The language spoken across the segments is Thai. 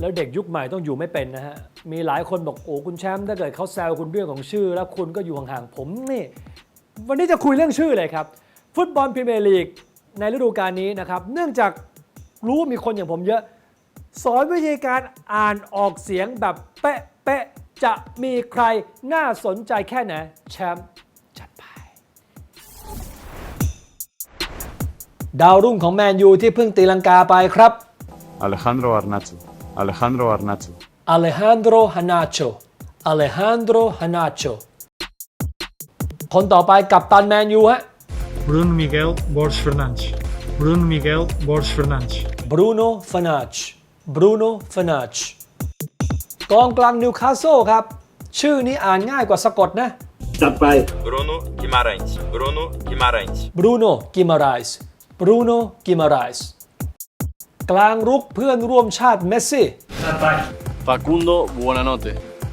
แล้วเด็กยุคใหม่ต้องอยู่ไม่เป็นนะฮะ มีหลายคนบอกโอ้คุณแชมป์ถ้าเกิดเขาแซวคุณเรื่องของชื่อ แล้วคุณก็อยู่ห่างๆผมนี่ วันนี้จะคุยเรื่องชื่อเลยครับ ฟุตบอลพรีเมียร์ลีกในฤดูกาลนี้นะครับ เนื่องจากรู้มีคนอย่างผมเยอะ สอนวิธีการอ่านออกเสียงแบบเป๊ะเป๊ะๆจะมีใครน่าสนใจแค่ไหนแชมป์จัดไป ดาวรุ่งของแมนยูที่เพิ่งตีลังกาไปครับ Alejandro Garnacho. Alejandro Garnacho. อเลฮันโดรฮานาโชอเลฮันโดรฮานาโชคนต่อไปกับตันแมนยูฮะ Bruno Miguel Borges Fernandes. Bruno Miguel Borges Fernandes. บรูโน่ฟานาชบรูโน่ฟานาชกองกลางนิวคาสเซิลครับ ชื่อนี้อ่านง่ายกว่าสะกดนะ จัดไป Bruno Guimarães. Bruno Guimarães. บรูโน่ กิมาไรส์บรูโน่กิมาไรส์กลางรุกเพื่อนร่วมชาติเมสซี่ Facundo Buonanotte.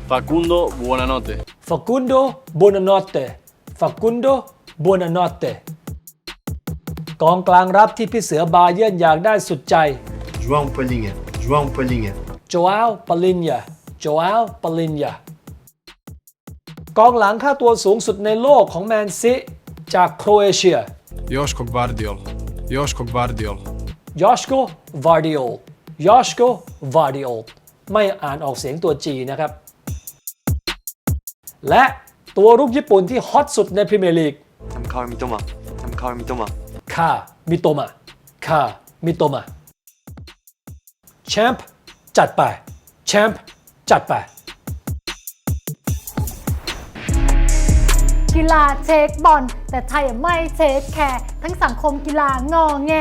Facundo Buonanotte. ฟากุนโดโบนานอตเตฟากุนโดโบนานอตเตกองกลางรับที่พี่เสือบาเยิร์นอยากได้สุดใจ João Palhinha, João Palhinha, โจอาลปาลินยาโจอาลปาลินยากองหลังค่าตัวสูงสุดในโลกของแมนซีจากโครเอเชีย Joško Gvardiol. Joško Gvardiol. ยอชโกวาร์ดิโอลยอชโกวาร์ดิโอลไม่อ่านออกเสียงตัว G นะครับ และตัวรุกญี่ปุ่นที่ฮอตสุดในพรีเมียร์ลีก Samkawa Mitoma. Samkawa Mitoma. คามิโตมะคามิโตมะแชมป์จัดไปแชมป์จัดไปกีฬาเช็คบอลแต่ไทยไม่เช็คแคร์ทั้งสังคมกีฬางอแง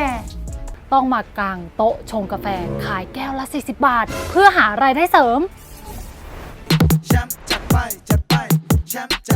ต้องมากางโต๊ะชงกาแฟ ขายแก้วละ 40 บาท เพื่อหารายได้เสริม แชมป์จัดไปจัดไปแชมป์จัด